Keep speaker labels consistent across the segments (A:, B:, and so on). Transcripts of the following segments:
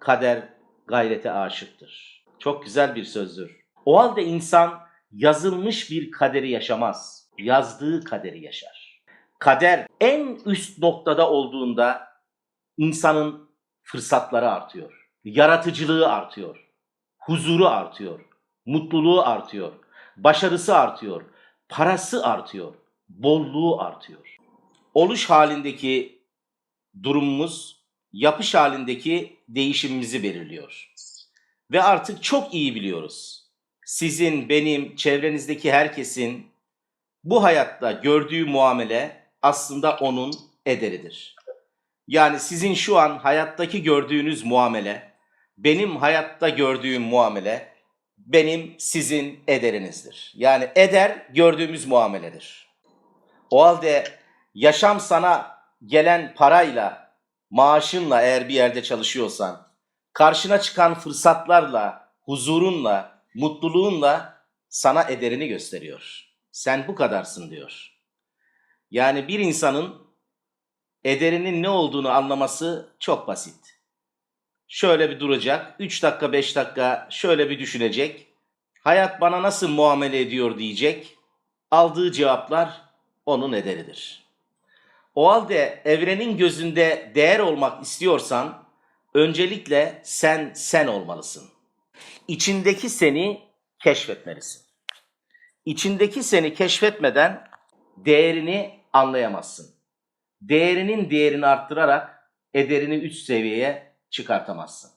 A: kader gayrete aşıktır. Çok güzel bir sözdür. O halde insan yazılmış bir kaderi yaşamaz. Yazdığı kaderi yaşar. Kader en üst noktada olduğunda insanın fırsatları artıyor. Yaratıcılığı artıyor. Huzuru artıyor. Mutluluğu artıyor. Başarısı artıyor. Parası artıyor. Bolluğu artıyor. Oluş halindeki durumumuz yapış halindeki değişimimizi belirliyor. Ve artık çok iyi biliyoruz. Sizin, benim, çevrenizdeki herkesin bu hayatta gördüğü muamele aslında onun ederidir. Yani sizin şu an hayattaki gördüğünüz muamele, benim hayatta gördüğüm muamele, benim sizin ederinizdir. Yani eder gördüğümüz muameledir. O halde yaşam sana gelen parayla, maaşınla eğer bir yerde çalışıyorsan, karşına çıkan fırsatlarla, huzurunla, mutluluğunla sana ederini gösteriyor. Sen bu kadarsın diyor. Yani bir insanın ederinin ne olduğunu anlaması çok basit. Şöyle bir duracak, 3 dakika 5 dakika şöyle bir düşünecek. Hayat bana nasıl muamele ediyor diyecek. Aldığı cevaplar onun ederidir. O halde evrenin gözünde değer olmak istiyorsan öncelikle sen sen olmalısın. İçindeki seni keşfetmelisin. İçindeki seni keşfetmeden değerini anlayamazsın. Değerinin değerini arttırarak ederini üst seviyeye çıkartamazsın.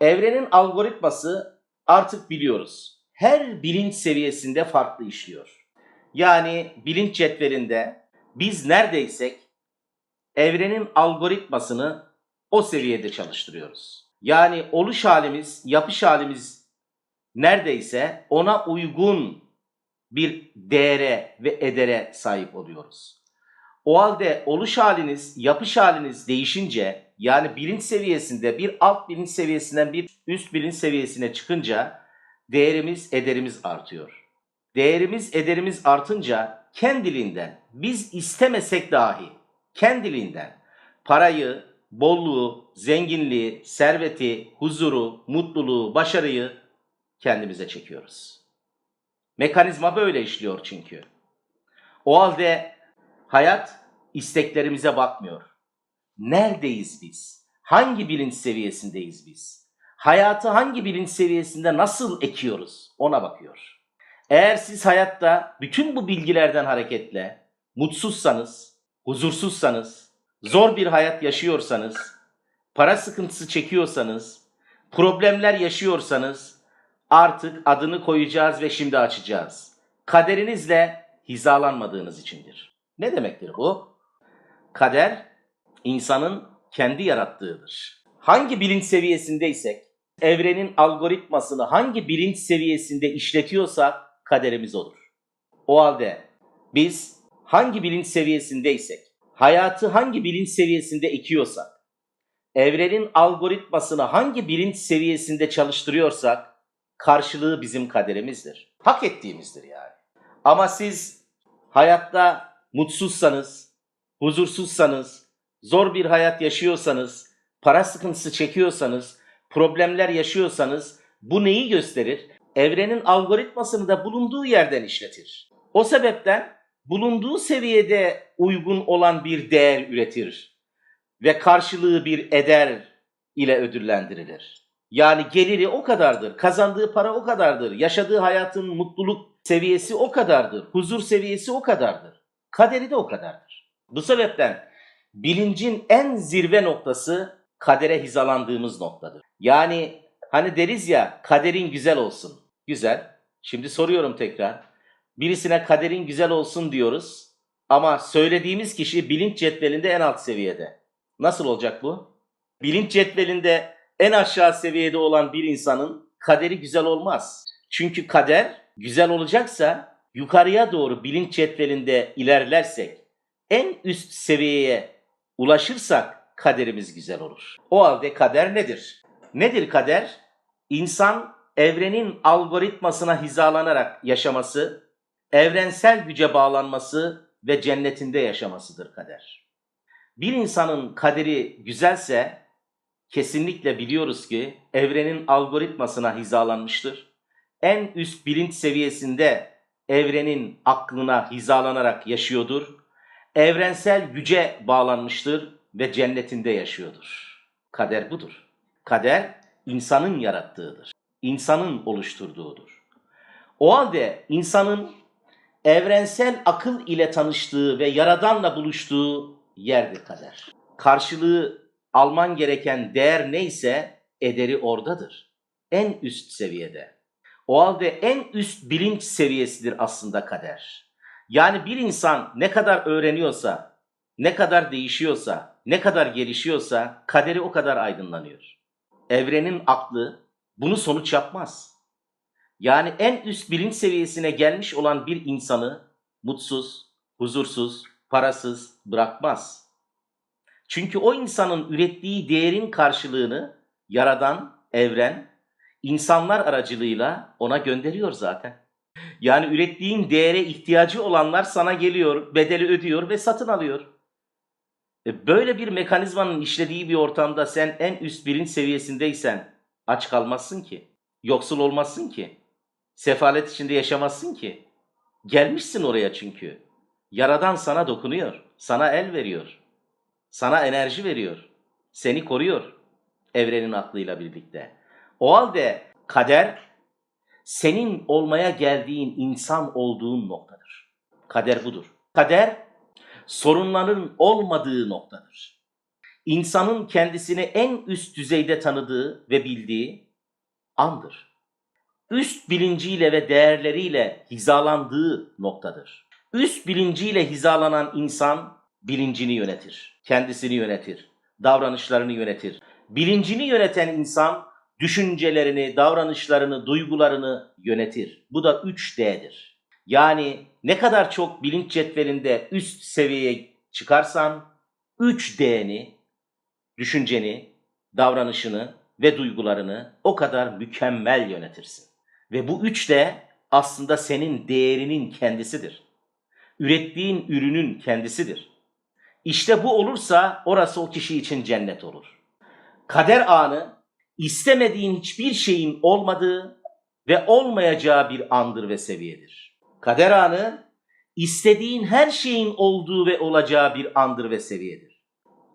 A: Evrenin algoritması artık biliyoruz. Her bilinç seviyesinde farklı işliyor. Yani bilinç cetvelinde biz neredeysek evrenin algoritmasını o seviyede çalıştırıyoruz. Yani oluş halimiz, yapış halimiz neredeyse ona uygun bir değere ve edere sahip oluyoruz. O halde oluş haliniz, yapış haliniz değişince yani bilinç seviyesinde bir alt bilinç seviyesinden bir üst bilinç seviyesine çıkınca değerimiz, ederimiz artıyor. Değerimiz, ederimiz artınca kendiliğinden biz istemesek dahi kendiliğinden parayı, bolluğu, zenginliği, serveti, huzuru, mutluluğu, başarıyı kendimize çekiyoruz. Mekanizma böyle işliyor çünkü. O halde hayat isteklerimize bakmıyor. Neredeyiz biz? Hangi bilinç seviyesindeyiz biz? Hayatı hangi bilinç seviyesinde nasıl ekiyoruz? Ona bakıyor. Eğer siz hayatta bütün bu bilgilerden hareketle mutsuzsanız, huzursuzsanız, zor bir hayat yaşıyorsanız, para sıkıntısı çekiyorsanız, problemler yaşıyorsanız artık adını koyacağız ve şimdi açacağız. Kaderinizle hizalanmadığınız içindir. Ne demektir bu? Kader insanın kendi yarattığıdır. Hangi bilinç seviyesindeysek, evrenin algoritmasını hangi bilinç seviyesinde işletiyorsak kaderimiz olur. O halde biz hangi bilinç seviyesindeysek, hayatı hangi bilinç seviyesinde ekiyorsak, evrenin algoritmasını hangi bilinç seviyesinde çalıştırıyorsak karşılığı bizim kaderimizdir. Hak ettiğimizdir yani. Ama siz hayatta mutsuzsanız, huzursuzsanız, zor bir hayat yaşıyorsanız, para sıkıntısı çekiyorsanız, problemler yaşıyorsanız bu neyi gösterir? Evrenin algoritmasını da bulunduğu yerden işletir. O sebepten bulunduğu seviyede uygun olan bir değer üretir ve karşılığı bir eder ile ödüllendirilir. Yani geliri o kadardır, kazandığı para o kadardır, yaşadığı hayatın mutluluk seviyesi o kadardır, huzur seviyesi o kadardır. Kaderi de o kadardır. Bu sebepten bilincin en zirve noktası kadere hizalandığımız noktadır. Yani hani deriz ya kaderin güzel olsun. Güzel. Şimdi soruyorum tekrar. Birisine kaderin güzel olsun diyoruz ama söylediğimiz kişi bilinç cetvelinde en alt seviyede. Nasıl olacak bu? Bilinç cetvelinde en aşağı seviyede olan bir insanın kaderi güzel olmaz. Çünkü kader güzel olacaksa yukarıya doğru bilinç cetvelinde ilerlersek, en üst seviyeye ulaşırsak kaderimiz güzel olur. O halde kader nedir? Nedir kader? İnsan evrenin algoritmasına hizalanarak yaşaması, evrensel güce bağlanması ve cennetinde yaşamasıdır kader. Bir insanın kaderi güzelse kesinlikle biliyoruz ki evrenin algoritmasına hizalanmıştır. En üst bilinç seviyesinde evrenin aklına hizalanarak yaşıyordur. Evrensel güce bağlanmıştır ve cennetinde yaşıyordur. Kader budur. Kader insanın yarattığıdır. İnsanın oluşturduğudur. O halde insanın evrensel akıl ile tanıştığı ve yaradanla buluştuğu yerdir kader. Karşılığı alman gereken değer neyse ederi oradadır. En üst seviyede. O halde en üst bilinç seviyesidir aslında kader. Yani bir insan ne kadar öğreniyorsa, ne kadar değişiyorsa, ne kadar gelişiyorsa kaderi o kadar aydınlanıyor. Evrenin aklı bunu sonuç yapmaz. Yani en üst bilinç seviyesine gelmiş olan bir insanı mutsuz, huzursuz, parasız bırakmaz. Çünkü o insanın ürettiği değerin karşılığını yaradan evren insanlar aracılığıyla ona gönderiyor zaten. Yani ürettiğin değere ihtiyacı olanlar sana geliyor, bedeli ödüyor ve satın alıyor. E böyle bir mekanizmanın işlediği bir ortamda sen en üst bilinç seviyesindeysen aç kalmazsın ki, yoksul olmazsın ki, sefalet içinde yaşamazsın ki. Gelmişsin oraya çünkü. Yaradan sana dokunuyor, sana el veriyor, sana enerji veriyor, seni koruyor evrenin aklıyla birlikte. O halde kader senin olmaya geldiğin insan olduğun noktadır. Kader budur. Kader sorunların olmadığı noktadır. İnsanın kendisini en üst düzeyde tanıdığı ve bildiği andır. Üst bilinciyle ve değerleriyle hizalandığı noktadır. Üst bilinciyle hizalanan insan bilincini yönetir, kendisini yönetir, davranışlarını yönetir. Bilincini yöneten insan düşüncelerini, davranışlarını, duygularını yönetir. Bu da 3D'dir. Yani ne kadar çok bilinç cetvelinde üst seviyeye çıkarsan 3D'ni, düşünceni, davranışını ve duygularını o kadar mükemmel yönetirsin. Ve bu 3D aslında senin değerinin kendisidir. Ürettiğin ürünün kendisidir. İşte bu olursa orası o kişi için cennet olur. Kader anı istemediğin hiçbir şeyin olmadığı ve olmayacağı bir andır ve seviyedir. Kader anı istediğin her şeyin olduğu ve olacağı bir andır ve seviyedir.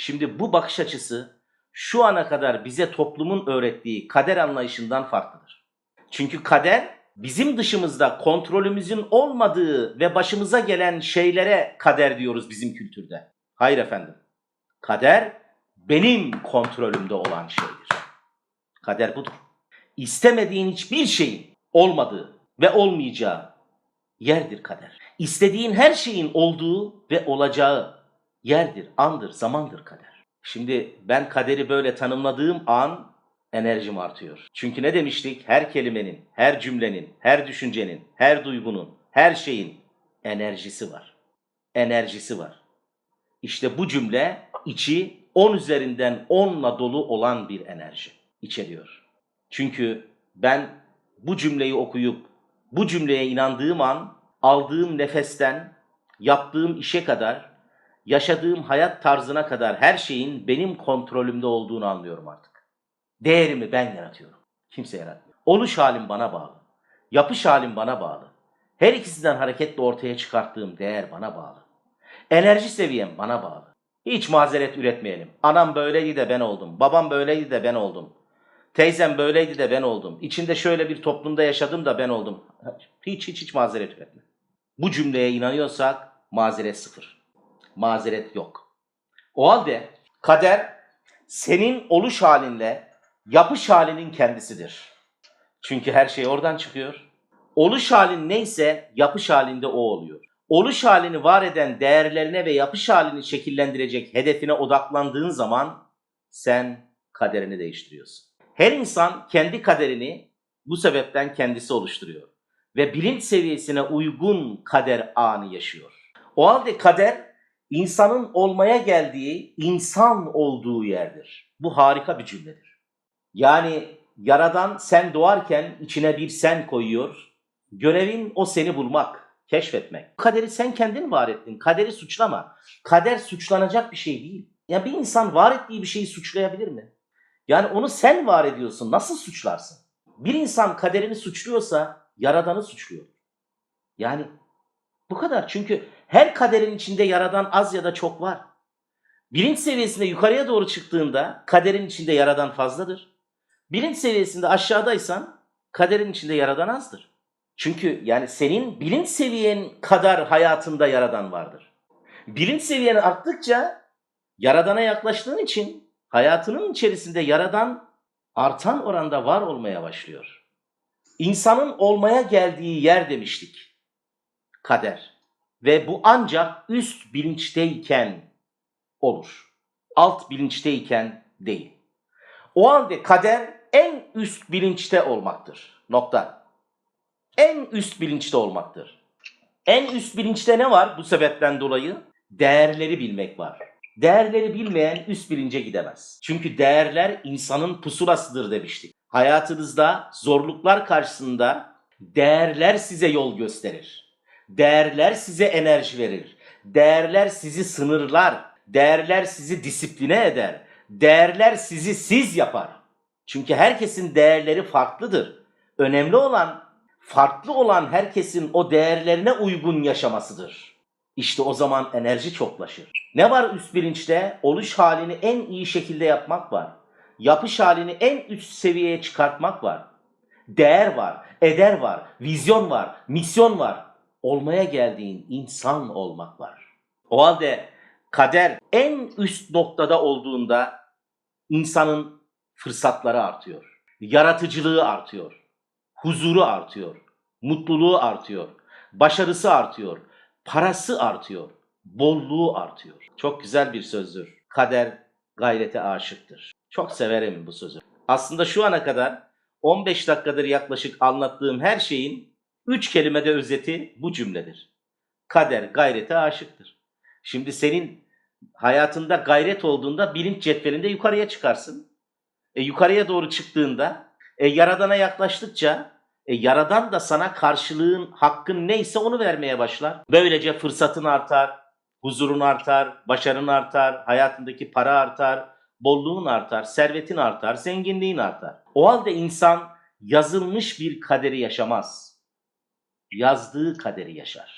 A: Şimdi bu bakış açısı şu ana kadar bize toplumun öğrettiği kader anlayışından farklıdır. Çünkü kader bizim dışımızda kontrolümüzün olmadığı ve başımıza gelen şeylere kader diyoruz bizim kültürde. Hayır efendim. Kader benim kontrolümde olan şeydir. Kader budur. İstemediğin hiçbir şeyin olmadığı ve olmayacağı yerdir kader. İstediğin her şeyin olduğu ve olacağı yerdir, andır, zamandır kader. Şimdi ben kaderi böyle tanımladığım an enerjim artıyor. Çünkü ne demiştik? Her kelimenin, her cümlenin, her düşüncenin, her duygunun, her şeyin enerjisi var. Enerjisi var. İşte bu cümle içi 10 üzerinden 10'la dolu olan bir enerji içeriyor. Çünkü ben bu cümleyi okuyup bu cümleye inandığım an aldığım nefesten yaptığım işe kadar yaşadığım hayat tarzına kadar her şeyin benim kontrolümde olduğunu anlıyorum artık. Değerimi ben yaratıyorum. Kimse yaratmıyor. Oluş halim bana bağlı. Yapış halim bana bağlı. Her ikisinden hareketle ortaya çıkarttığım değer bana bağlı. Enerji seviyem bana bağlı. Hiç mazeret üretmeyelim. Anam böyleydi de ben oldum. Babam böyleydi de ben oldum. Teyzem böyleydi de ben oldum. İçinde şöyle bir toplumda yaşadım da ben oldum. Hiç hiç hiç mazeret üretme. Bu cümleye inanıyorsak mazeret sıfır. Mazeret yok. O halde kader senin oluş halinle yapış halinin kendisidir. Çünkü her şey oradan çıkıyor. Oluş halin neyse yapış halinde o oluyor. Oluş halini var eden değerlerine ve yapış halini şekillendirecek hedefine odaklandığın zaman sen kaderini değiştiriyorsun. Her insan kendi kaderini bu sebepten kendisi oluşturuyor ve bilinç seviyesine uygun kader anı yaşıyor. O halde kader insanın olmaya geldiği insan olduğu yerdir. Bu harika bir cümledir. Yani yaradan sen doğarken içine bir sen koyuyor. Görevin o seni bulmak, keşfetmek. Kaderi sen kendin var ettin. Kaderi suçlama. Kader suçlanacak bir şey değil. Ya bir insan var ettiği bir şeyi suçlayabilir mi? Yani onu sen var ediyorsun. Nasıl suçlarsın? Bir insan kaderini suçluyorsa yaradanı suçluyor. Yani bu kadar. Çünkü her kaderin içinde yaradan az ya da çok var. Bilinç seviyesinde yukarıya doğru çıktığında kaderin içinde yaradan fazladır. Bilinç seviyesinde aşağıdaysan kaderin içinde yaradan azdır. Çünkü yani senin bilinç seviyen kadar hayatında yaradan vardır. Bilinç seviyen arttıkça yaradana yaklaştığın için hayatının içerisinde yaradan artan oranda var olmaya başlıyor. İnsanın olmaya geldiği yer demiştik. Kader. Ve bu ancak üst bilinçteyken olur. Alt bilinçteyken değil. O halde kader en üst bilinçte olmaktır. Nokta. En üst bilinçte olmaktır. En üst bilinçte ne var bu sebepten dolayı? Değerleri bilmek var. Değerleri bilmeyen üst bilince gidemez. Çünkü değerler insanın pusulasıdır demiştik. Hayatınızda zorluklar karşısında değerler size yol gösterir. Değerler size enerji verir. Değerler sizi sınırlar. Değerler sizi disipline eder. Değerler sizi siz yapar. Çünkü herkesin değerleri farklıdır. Önemli olan farklı olan herkesin o değerlerine uygun yaşamasıdır. İşte o zaman enerji çoklaşır. Ne var üst bilinçte? Oluş halini en iyi şekilde yapmak var. Yapış halini en üst seviyeye çıkartmak var. Değer var, eder var, vizyon var, misyon var. Olmaya geldiğin insan olmak var. O halde kader en üst noktada olduğunda insanın fırsatları artıyor. Yaratıcılığı artıyor. Huzuru artıyor. Mutluluğu artıyor. Başarısı artıyor. Parası artıyor. Bolluğu artıyor. Çok güzel bir sözdür. Kader gayrete aşıktır. Çok severim bu sözü. Aslında şu ana kadar 15 dakikadır yaklaşık anlattığım her şeyin 3 kelimede özeti bu cümledir. Kader gayrete aşıktır. Şimdi senin hayatında gayret olduğunda bilinç cetvelinde yukarıya çıkarsın. E, yukarıya doğru çıktığında e, yaradana yaklaştıkça e, yaradan da sana karşılığın hakkın neyse onu vermeye başlar. Böylece fırsatın artar, huzurun artar, başarın artar, hayatındaki para artar, bolluğun artar, servetin artar, zenginliğin artar. O halde insan yazılmış bir kaderi yaşamaz. Yazdığı kaderi yaşar.